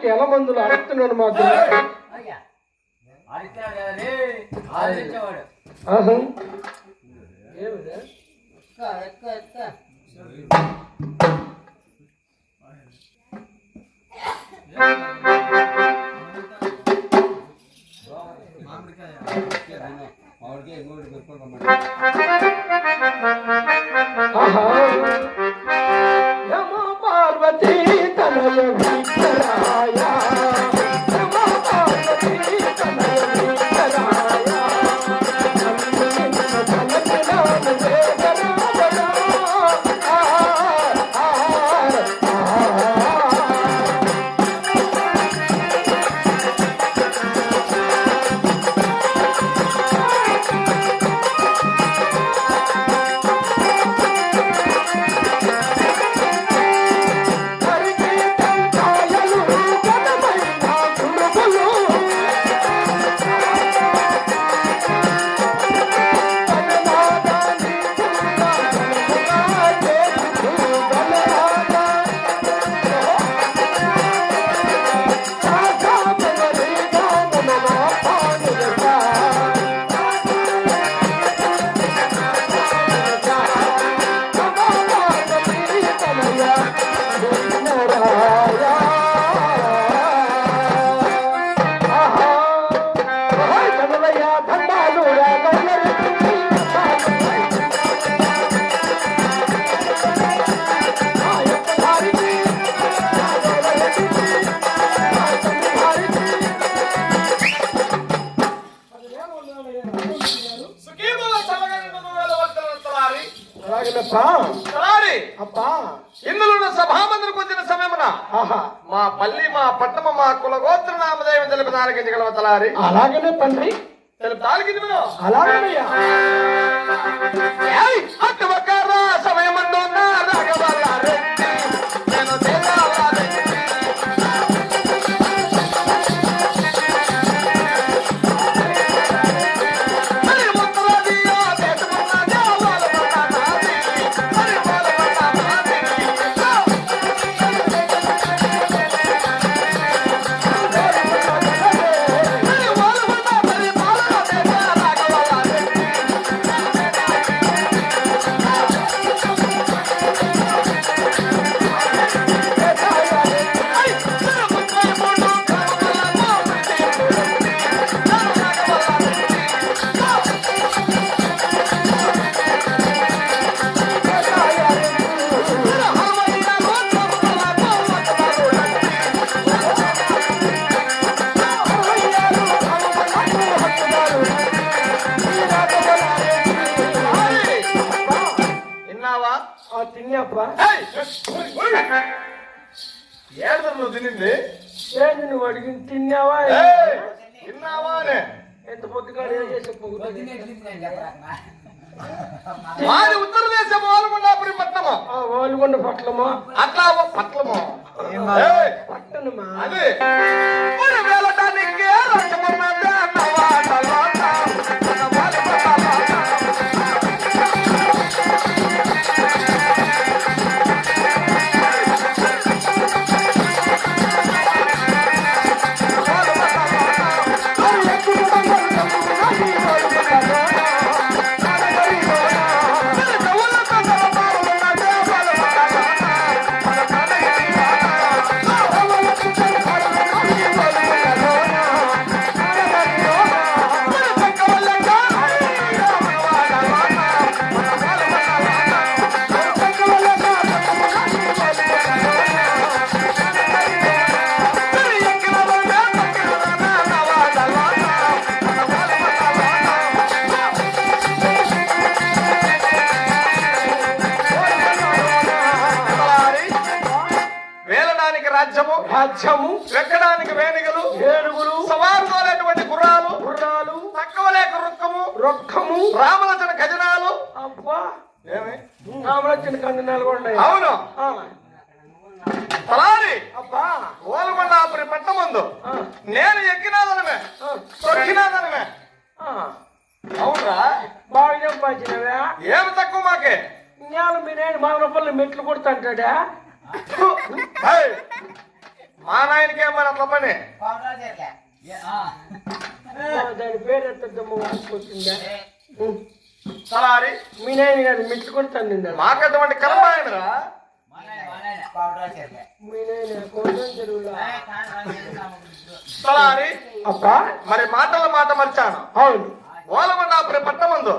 కాలికి ఎలా మందులు అడుగుతున్నాను మాకు ఆహా. ఏమిరా? ఆహా. తనయ అబ్బా. ఇందులో సభామందులకు వచ్చిన సమయమున ఆహా. మా పల్లి మా పట్టణ మా కుల గోత్ర నామదేవం తెలిపి దిగలవ తలారి. అలాగనే తండ్రి. తెలుపు దిగును అలాగనయ్యా సమయమందు నా విన్నావా ఆ తిన్నప్పా ఏడు నువ్వు తినింది ఏంది నువ్వు అడిగింది తిన్నావా ఏయ్, విన్నావా అనే ఎంత పొద్దుగాడు ఏం చేసే పొగుతుంది మాది ఉత్తర దేశం పాల్గొన్నప్పుడు పట్టణము ఆ వాలుగొండ పట్లమా అట్లా ఓ పట్లము ఏయ్, పట్టణమా అది మరి వెళ్ళటానికి రాజ్యము రాజ్యము వెక్కడానికి వేణిగలు ఏనుగులు సవారుదోలేటువంటి గుర్రాలు గుర్రాలు తక్కువ లేక రుక్కము రొక్కము రామలచన ఖజనాలు. అబ్బా! ఏమి? రామలచ్చిన కన్ను నల్గొండ అవును. తలారి. అబ్బా! ఓలగొండాపురి పట్టమందు. నేను ఎక్కినాదనమే. తొక్కినాదనమే. అవునరా? బాగా సంపాదించినవా ఏమి తక్కువ మాకే? ఇన్నాళ్ళు మీ నేను మా రూపాయలు మెట్లు కొడుతుంటాడా? మా నాయనకి ఏమని అట్లా పని? దాని పేరు ఎత్తమ్మా వాడుకొచ్చిందా తలారి మీ నాయన గారు మెచ్చుకొని తండ్రి మాకటువంటి కర్మ ఆయనరా మీ నాయన కొంచెం చెరువులో. తలారి అబ్బా. మరి మాటల మాట మర్చాను. అవును. ఓలమండాపురి పట్టమందు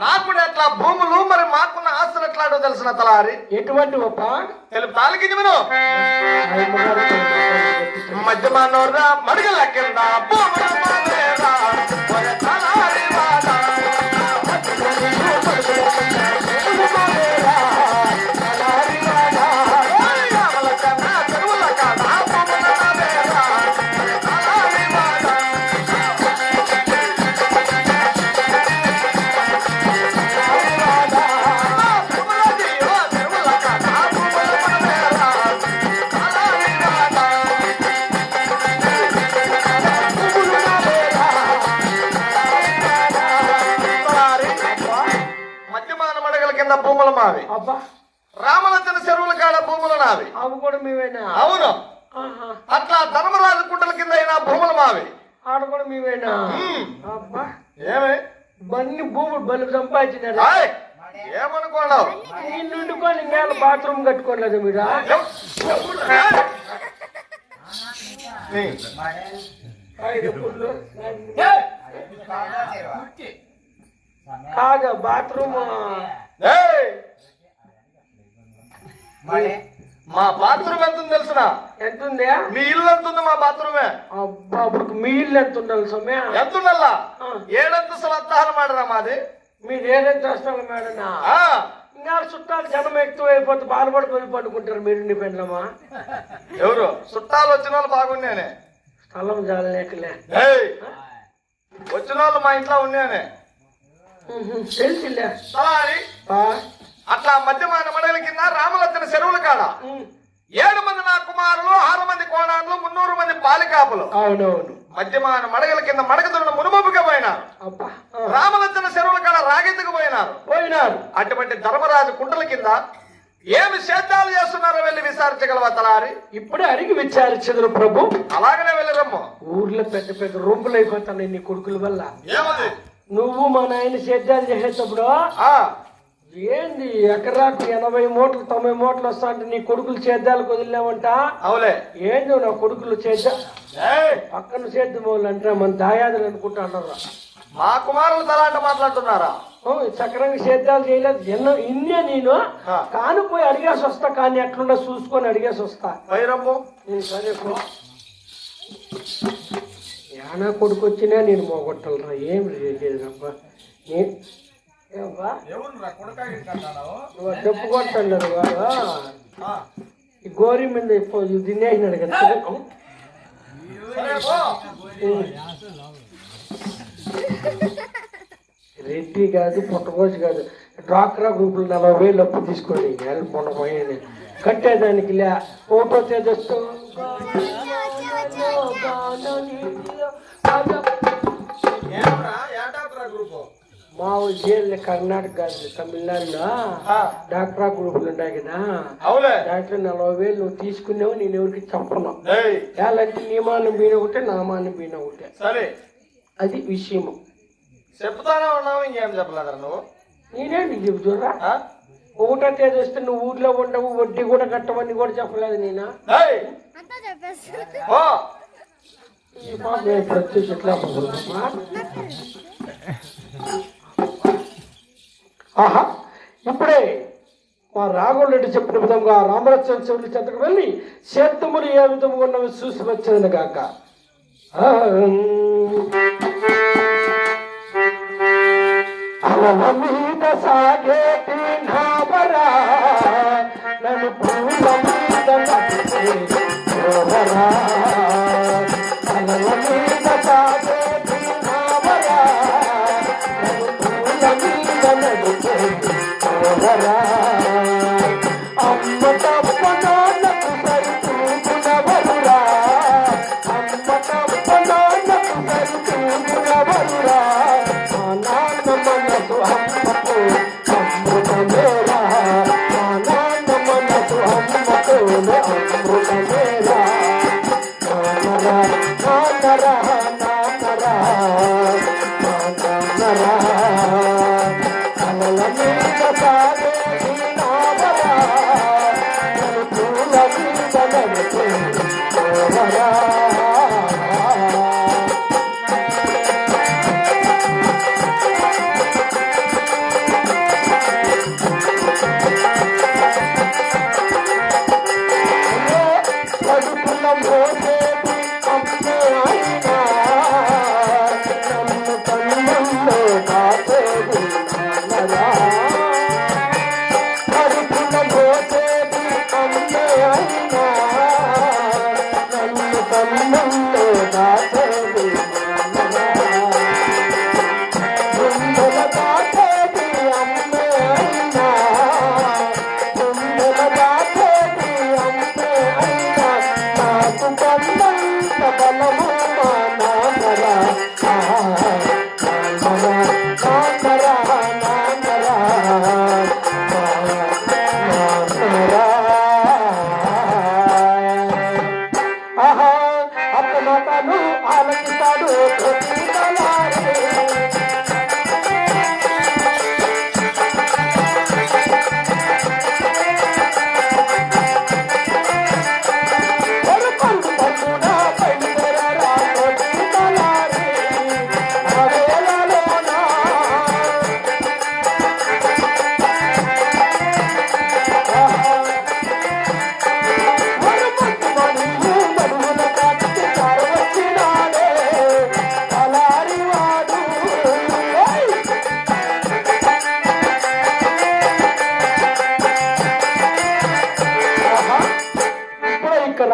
నాకు ఎట్లా భూములు మరి మాకున్న ఆస్తులు ఎట్లాడో తెలిసిన తలారి? ఎటువంటి అబ్బా తెలుపు తాలికి విను మధ్యమానోరా మడుగుల కింద భూముల మావి ఆడ కూడా మేమేనా. అబ్బా. ఏమి? బన్ని భూములు బలి సంపాదించినారు ఏమనుకోండావు నేను వండుకొని మేల బాత్రూమ్ కట్టుకోలేదు మీరు. కాదు బాత్రూమ్. ఏయ్. మా బాత్రూమ్ ఎంత ఉంది తెలుసునా? ఎంత ఉంది మీ ఇల్లు ఎంత ఉంది మా బాత్రూమే? అబ్బా మీ ఇల్లు ఎంత ఉండాలి సొమ్య ఎంత ఆ. ఏడంతస్తుల అద్దాలు మాడరా మాది? మీరు ఏదైతే వస్తారు మేడనా ఇంకా చుట్టాలు జనం ఎక్కువ అయిపోతే బాధపడిపోయి పండుకుంటారు మీరు పెండ్లమా? ఎవరు? చుట్టాలు వచ్చిన వాళ్ళు బాగున్నానే స్థలం జాలలేకలే. ఏయ్! వచ్చిన వాళ్ళు మా ఇంట్లో ఉన్నానే బా అట్లా మధ్యమాన మడల కింద రామలచ్చన చెరువుల కాడ. ఏడు మంది నా కుమారులు ఆరు మంది కోణాలు మున్నూరు మంది బాలికాపులు అవునవును. మధ్యమాన మడగల కింద మడగదున్న మునుమపుగా పోయినారు. రామలచ్చన చెరువుల కాడ రాగెత్తుకు పోయినారు. పోయినారు. అటువంటి ధర్మరాజు కుంటల కింద ఏమి సేద్యాలు చేస్తున్నారో వెళ్ళి విచారించగలవా తలారి? ఇప్పుడే అడిగి విచారించదురు ప్రభు. అలాగనే వెళ్ళరమ్ము. ఊర్లో పెద్ద పెద్ద రొంపులు అయిపోతున్నాయి నీ కొడుకుల వల్ల. ఏమది? నువ్వు మా నాయన సేద్యాలు చేసేటప్పుడు ఆ. ఏంది ఎకరాకు ఎనభై మూటలు తొంభై మూటలు వస్తా అంటే నీ కొడుకులు సేద్యాలకు వదిలేమంట అవులే. ఏందో నా కొడుకులు ఏయ్, పక్కన సేద్యం వాళ్ళు అంటే మన దాయాదులు అనుకుంటా అన్నారు మా కుమారులు తలాంట మాట్లాడుతున్నారా? ఓ, సక్రంగా సేద్యాలు చేయలేదు. ఎన్నో ఇన్నే నేను ఆ. కానిపోయి అడిగేసి వస్తా కానీ ఎట్లుండో చూసుకొని అడిగేసి వస్తా. వైరమ్ము నేను సరే. యానా కొడుకు వచ్చినా నేను మోగొట్టాలరా ఏం ఏబ్బా నువ్వు డప్పు కొట్టండి వాడు ఈ గోరి మీద తినేసినాడు కదా. రెడ్డి కాదు పుట్టకోసి కాదు డ్వాక్రా గ్రూపులు నలభై వేలు అప్పు తీసుకోండి నెల మొన్న పోయింది కట్టేదానికి లే ఓటో తేజస్తో మా జైలు కర్ణాటక కాదు తమిళనాడులో ఆ, డాక్టరా గ్రూపులు ఉన్నాయి కదా. అవులే. డాక్టర్ నలభై వేలు నువ్వు తీసుకున్నావు నేను ఎవరికి చెప్పను. ఏయ్, ఎలాంటి నియమాన్ని బీన ఒకటే నామాన్ని బీన ఒకటే. సరే. అది విషయము చెప్తానే ఉన్నావు ఇంకేం చెప్పలేదురా నువ్వు? నేనేంటి చెబుతురా? ఒకటో తేదీ వస్తే నువ్వు ఊర్లో ఉండవు వడ్డీ కూడా కట్టమని కూడా చెప్పలేదు నేను? ఏయ్, ఆహా ఇప్పుడే మా రాఘవులు రెడ్డి చెప్పిన విధంగా రామరత్న శివుడి చెంతకు వెళ్ళి సేత్తములు ఏ విధంగా ఉన్నవి చూసి వచ్చినది కాక అలల మీద సాగేటి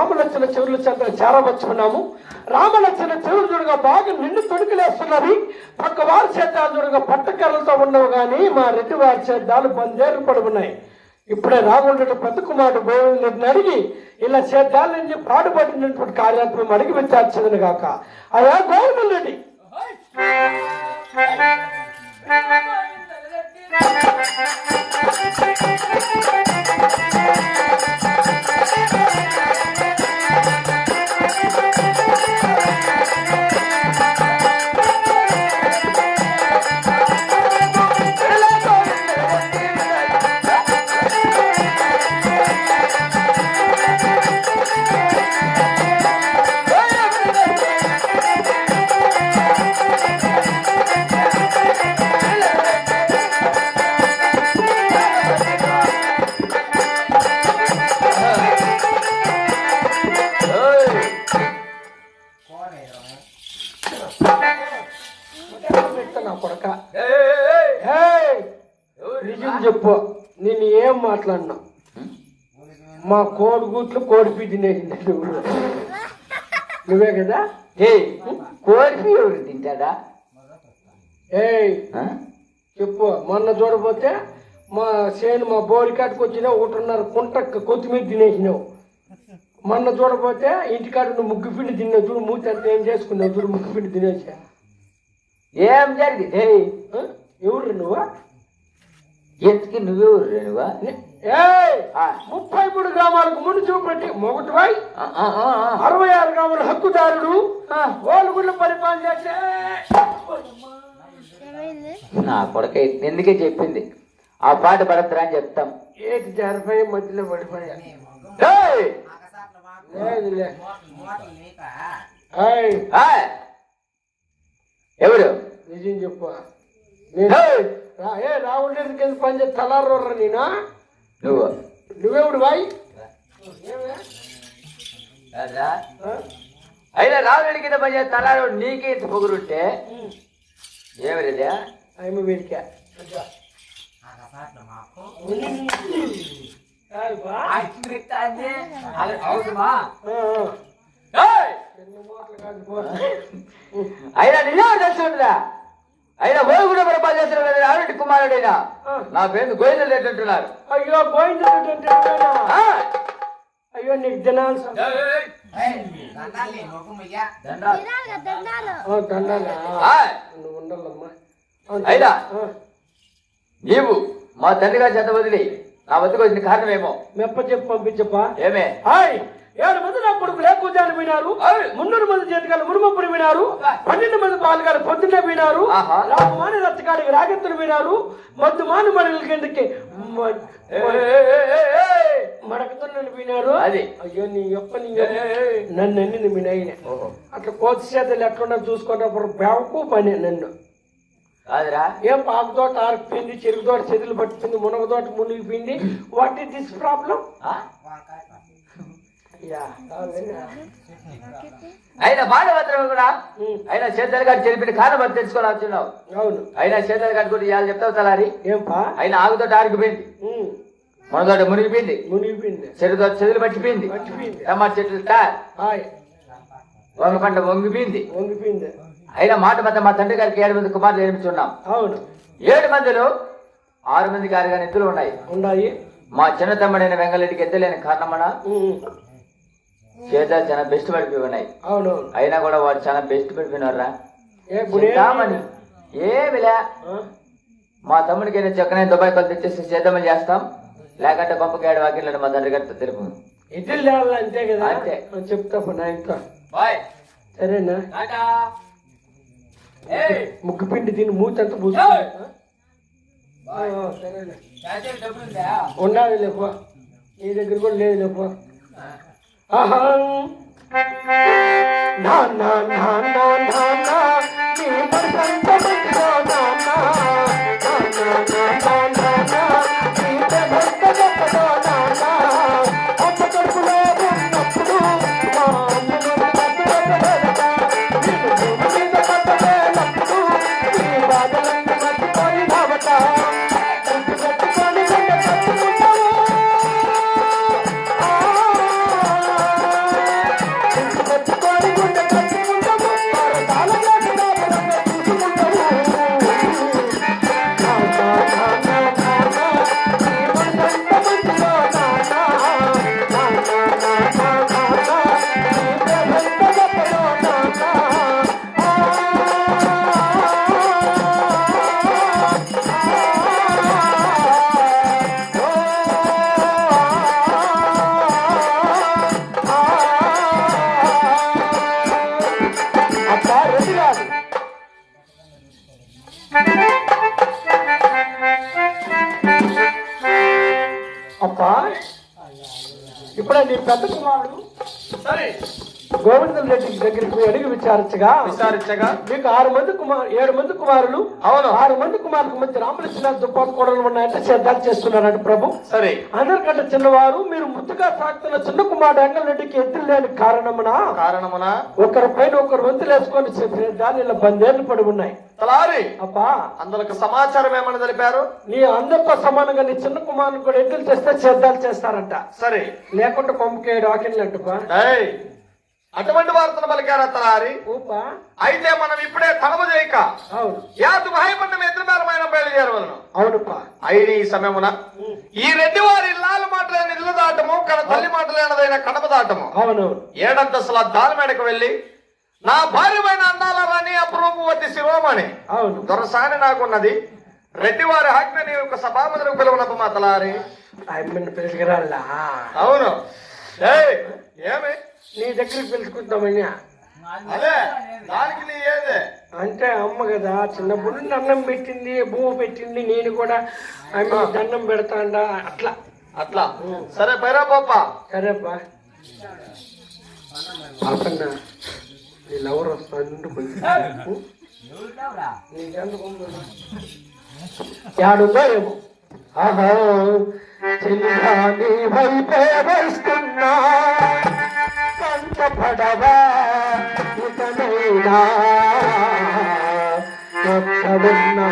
రామలక్షణ చెవులు చంద్ర చేరవచ్చున్నాము రామలక్షణ చెవులు చూడగా బాగా నిండు తొడుకులేస్తున్నవి పక్క వారి చేద్దాలు చూడగా పట్టకర్రలతో ఉండవు కానీ మా రెడ్డి వారి చేద్దాలు బందేరు పడుకున్నాయి ఇప్పుడే రాముడు పెద్ద కుమారుడు గోవిందుడిని అడిగి ఇలా చేద్దాలని పాటుపడినటువంటి కార్యాత్మం అడిగి విచారించదని కాక అయ్యా గోవిందుడు రెడ్డి you. మా కోడి గుట్లు కోడి పిచ్చి తినేసింది నువ్వు నువ్వే కదా? ఏ కోరిపి ఎవరు తింటాడా? ఏయ్ ఆ? చెప్పు. మొన్న చూడపోతే మా చేను మా బోరి కాటికి వచ్చినా ఒకటిన్నర కుంట కొత్తిమీర తినేసినావు. మొన్న చూడపోతే ఇంటికాడ నువ్వు ముగ్గు పిండి తిన్నావు. చూడు మూతి అంతా ఏం చేసుకున్నావు? చూడు ముగ్గు పిండి తినేసా. ఏం జరిగింది? ఏయ్? ఎవరు నువ్వా? ఎందుకు నువ్వెవరు నువ్వా. ముప్పై మూడు గ్రామాలకు ముందు చూపెట్టి మొగటివై ఆ, ఆ, ఆ, ఆ. అరవై ఆరు గ్రాముల హక్కుదారుడు ఓలుగుళ్ళు పరిపాలన చేసే నా కొడక ఎందుకే చెప్పింది? ఆ పాట పడద్దురా అని చెప్తాం. ఏటి జరిపోయి మధ్యలో పడిపోయా! ఎవరు? నిజం చెప్పు. ఏ రాహుల్ రెడ్డి కింద పని చేసి తలారర్రా నేను? నువ్వు నువ్వెవడు బాయ్ ఆ? అయినా రావుడి కింద పని చేస్తే తలాడు నీకే ఇంత పొగురుంటే ఏమరిదా ఆయమ్మ వీడికా ఏయ్ బా. ఆ, ఆ. చిన్న మాటలు కాదు పో. అయినా నిజం తెలిసి అయినా పోయి కూడా పరిపాలన చేస్తున్నారు కదా రావుడి కుమారుడైనా. నా పేరు గోవింద రెడ్డి అంటున్నారు. అయ్యో పోయిందంటే ఆ! అయ్యో నీకు దినాలు అయినా? నీవు మా తండ్రి గారి చేత వదిలి నా వద్దకు వచ్చిన కారణం ఏమో మెప్ప చెప్పు పంపించప్పా ఏమే? హాయ్. ఏడు మంది నా లేకపోతే వినారు? ఆయ్. మున్నూరు మంది చేతికాలు మురుమప్పుడు వినారు. పన్నెండు మంది పాలుగారు పొద్దున్నే వినారు. రామాని రచ్చకాడికి రాగెత్తులు వినారు. మద్దు మాని మడుగుల కిందకి మ- మడకతున్నని వినారు. అది. అయ్యో నీ యొక్క నీ నన్ను అన్ని మీ నాయన. అట్లా కోతి చేతలు ఎట్లున్నా చూసుకున్నప్పుడు బెవకు పని నన్ను. కాదురా. ఏం పాకు తోట ఆరిపోయింది చెరుకు తోట చెదులు పట్టింది మునగ తోట మునిగిపోయింది వాట్ ఇస్ దిస్ ప్రాబ్లం? ఆ? యా కావాలేనా? అయినా బాధపత్రం కూడా. అయినా చేతులు కట్టి చెరిపిన కారణం తెచ్చుకొని వచ్చినావు అవును. అయినా చేతులు కట్టుకుంటే ఇవాళ చెప్తావు తలారి? ఏం పా అయినా ఆగుతోటి ఆరిగిపోయింది ఉమ్, మనతోటి మునిగిపోయింది. మునిగిపోయింది. చెరుతో చెదులు పట్టిపోయింది. మర్చిపోయింది టమాటా చెట్లు వంగ పంట వంగిపోయింది. వంగిపోయింది. అయినా మాట మధ్య మా తండ్రి గారికి ఏడు మంది కుమారులు జన్మించున్నాం అవును. ఏడు మందిలో ఆరు మందికి ఆరు గారి ఎత్తులు ఉన్నాయి. ఉన్నాయి. మా చిన్న తమ్ముడైన వెంగళరెడ్డికి ఎత్తలేని కారణమన? చేత చాలా బెస్ట్ పడిపోయి ఉన్నాయి. అవునవును. అయినా కూడా వాడు చాలా బెస్ట్ పడిపోయినారా చెప్తామని ఏమిలే? మా తమ్ముడికి అయినా చక్కనే దుబాయ్ కొలు తెచ్చేసి చేద్దామని చేస్తాం. లేకుంటే గొప్పగాడు వాకిళ్ళని మా తండ్రి గారితో తెలుపు ఇడ్లీ అంతే కదా? అంతే. చెప్తా పో నా ఇంట్లో. బాయ్. సరేనా? ముగ్గు పిండి తిని మూతంతా పూసు! సరేనా ఉండాలి లేపో. నీ దగ్గర కూడా లేదు లేపో. అహం. నా నా నా నా నా నా ఇప్పుడే నీ పెద్ద కుమారుడు సరే. గోవిందం రెడ్డి దగ్గరికి పోయి అడిగి విచారించగా విచారించగా. మీకు ఆరు మంది కుమార్ ఏడు మంది కుమారులు అవును. ఆరు మంది కుమారులకు మధ్య రామలక్ష్మణ దుప్పాటు కూడలు ఉన్నాయంటే సిద్ధాలు చేస్తున్నారంట ప్రభు. సరే. అందరికంటే చిన్నవారు మీరు ముద్దుగా సాగుతున్న చిన్న కుమారుడు అంగళరెడ్డికి ఎత్తులు లేని కారణమున కారణమున ఒకరి పైన ఒకరు వంతులేసుకొని దాని ఇలా బందేళ్ళు పడి ఉన్నాయి. తలారి అబ్బా. అందులకు సమాచారం ఏమని తెలిపారు? నీ అందరితో సమానంగా నీ చిన్న కుమారుని కూడా ఎద్దులు చేస్తే సిద్ధాలు చేస్తారంట. సరే. లేకుంటే కొంపకేడు ఆకినట్టుపా ఏయ్, అటువంటి వార్తను పలికారా తలారి? ఊపా. అయితే మనం ఇప్పుడే తనము చేయక అవును. యాదు భయపడిన ఎదురుమేరమైన బయలుదేరవలను. అవునుపా. అయిన ఈ సమయమున ఈ రెడ్డి వారి ఇల్లాల మాటలైన ఇల్లు దాటము కన తల్లి మాటలైనదైన కడప దాటము. అవునవును ఏడంతస్తుల దారిమేడకు వెళ్ళి నా భార్యమైన అందాల రాణి అప్రూపవతి శిరోమణి. అవును. దొరసాని నాకున్నది. రెడ్డి వారి ఆజ్ఞని ఒక సభామందిరకు పిలువనప్ప మా తలారి. పిలుచుకురాళ్ళా? అవును. ఏయ్, ఏమి? నీ దగ్గరికి పిలుచుకుంటామని అదే దానికి నీ ఏదే? అంటే అమ్మ కదా చిన్నప్పుడు అన్నం పెట్టింది భూమి పెట్టింది నేను కూడా ఆమె దండం పెడతాండా అట్లా. అట్లా. సరే పైరా పాప. సరేపా. పాపన్న నీ లవర్ వస్తాడు కొంచెం యాడు భయము అహో చిల్లాని వైపే వస్తున్నా. కంట పడవా ఇతనైనా ఒక్కడున్నా